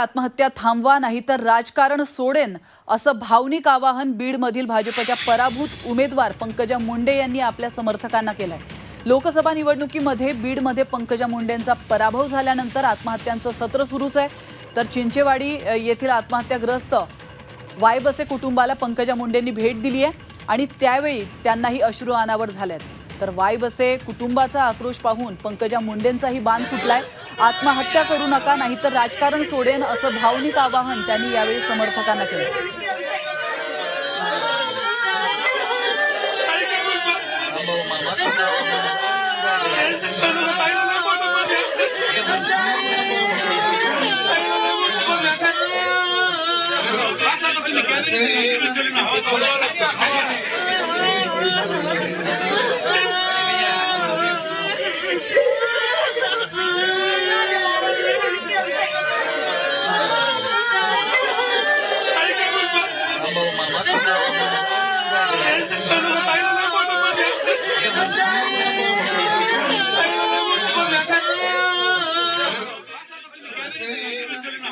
आत्महत्या थांबवा नाहीतर राजकारण सोडेन असं भावनिक आवाहन बीडमधील भाजपच्या पराभूत उमेदवार पंकजा मुंडे यांनी आपल्या समर्थकांना केलंय. लोकसभा निवडणुकीमध्ये बीडमध्ये पंकजा मुंडेंचा पराभव झाल्यानंतर आत्महत्यांचं सत्र सुरूच आहे. तर चिंचेवाडी येथील आत्महत्याग्रस्त वायबसे कुटुंबाला पंकजा मुंडेंनी भेट दिली आहे आणि त्यावेळी त्यांनाही अश्रू अनावर आहेत तर वाय बसे कुटुंबाचा आक्रोश पाहून पंकजा मुंडेंचाही बाण फुटलाय. आत्महत्या करू नका नाहीतर राजकारण सोडेन असं भावनिक आवाहन त्यांनी यावेळी समर्थकांना केलं.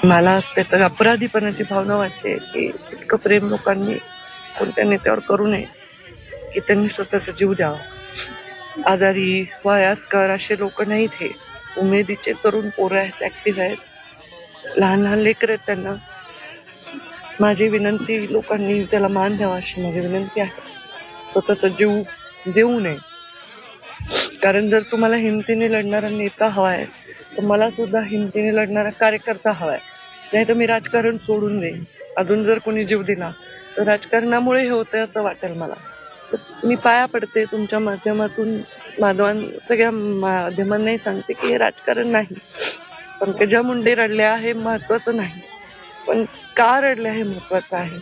मला त्याचं अपराधीपणाची भावना वाटते की इतकं प्रेम लोकांनी कोणत्या नेत्यावर करू नये की त्यांनी स्वतःचा जीव द्यावा. आजारी वयास्कर असे लोक नाहीत हे. उमेदीचे तरुण पोरं आहेत ॲक्टिव्ह आहेत. लहान लहान लेकर आहेत त्यांना. माझी विनंती लोकांनी त्याला मान द्यावा अशी माझी विनंती आहे. स्वतःचा जीव देऊ नये. कारण जर तुम्हाला हिमतीने लढणारा नेता हवा आहे तर मला सुद्धा हिमतीने लढणारा कार्यकर्ता हवा आहे नाही तर मी राजकारण सोडून देईन. अजून जर कोणी जीव दिला तर राजकारणामुळे हे होतंय असं वाटेल मला. तर मी पाया पडते तुमच्या माध्यमातून. माधवान सगळ्या माध्यमांनाही सांगते की हे राजकारण नाही. पंकजा मुंडे रडल्या हे महत्वाचं नाही. पण का रडल्या हे महत्वाचं आहे?